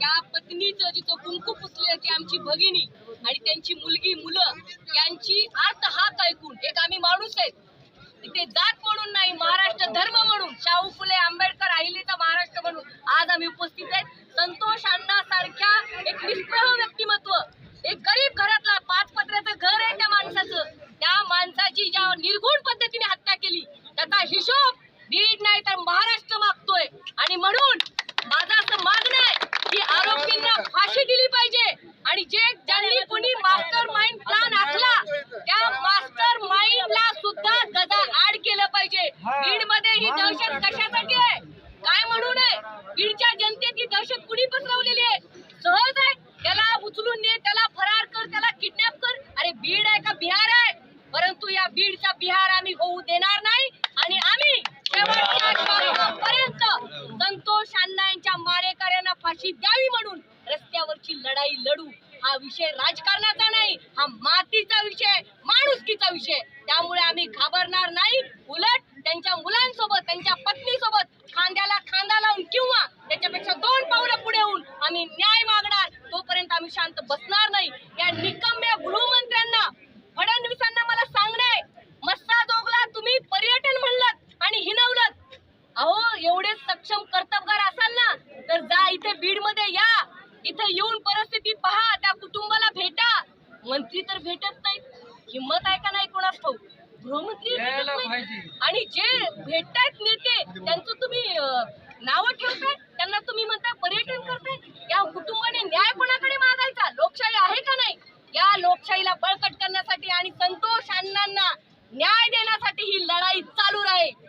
त्या पत्नीचं जिचं कुंकू पुसले की आमची भगिनी आणि त्यांची मुलगी मुलं यांची आत हाक ऐकून एक आम्ही माणूस आहेत. तिथे जात म्हणून नाही महाराष्ट्र धर्म म्हणून. शाहू फुले आंबेडकर अहिलेचा महाराष्ट्र म्हणून आज आम्ही उपस्थित आहेत. संतोष अण्णा सारख्या एक निष्प्रह व्यक्तिमत्व एक गरीब घरातला पाच पत्र्याचं घर आहे त्या माणसाचं. त्या माणसाची ज्या निर्गुण पद्धतीने हत्या केली त्याचा हिशोब नीट नाही तर महाराष्ट्र मागतोय. आणि म्हणून माझा असं मागणं आहे की आरोपींना फाशी दिली पाहिजे आणि जे ज्यांनी कोणी मास्टर माइंड प्लान आखला त्या मास्टर माइंडला सुद्धा गदा आड केलं पाहिजे. बीडमध्ये ही दहशत कशासाठी आहे? काय म्हणू नये बीडच्या जनतेत ही दहशत कुणी पसरवलेली आहे? सहज आहे. त्याला उचलून ने त्याला फरार कर त्याला किडनॅप कर. अरे बीड आहे का? बिहार आहे. परंतु या बीडचा बिहार आम्ही होऊ देणार नाही. आणि आम्ही शेवटच्या श्वासापर्यंत संतोष अण्णा यांच्या मारेकऱ्यांना फाशी द्यावी. म्हणून लढाई लढू हा विषय राजकारणाचा नाही हा मातीचा विषय माणुसकीचा विषय. त्यामुळे आम्ही घाबरणार नाही. उलट त्यांच्या मुलांसोबत त्यांच्या पत्नीसोबत खांद्याला खांदा लावून किंवा त्याच्यापेक्षा दोन पावलं पुढे होऊन आम्ही न्याय मागणार. तोपर्यंत आम्ही शांत बसणार नाही. या निकम्या गृहमंत्र्यांना फडणवीसांना मला सांगणे मस्सा जोगला तुम्ही पर्यटन म्हणलात आणि हिनवलत अहो एवढे सक्षम कर्तबगार असाल ना तर जा इथे बीडमध्ये या. भेटत नाहीत हिंमत आहे का नाही कोणास ठाऊक? गृहमंत्री. आणि जे भेटतायत नेते त्यांचं तुम्ही नाव ठेवताय त्यांना तुम्ही म्हणताय पर्यटन करताय या कुटुंबाने न्याय कोणाकडे मागायचा? लोकशाही आहे का नाही? या लोकशाहीला बळकट करण्यासाठी आणि संतोष अण्णांना न्याय देण्यासाठी ही लढाई चालू राहील.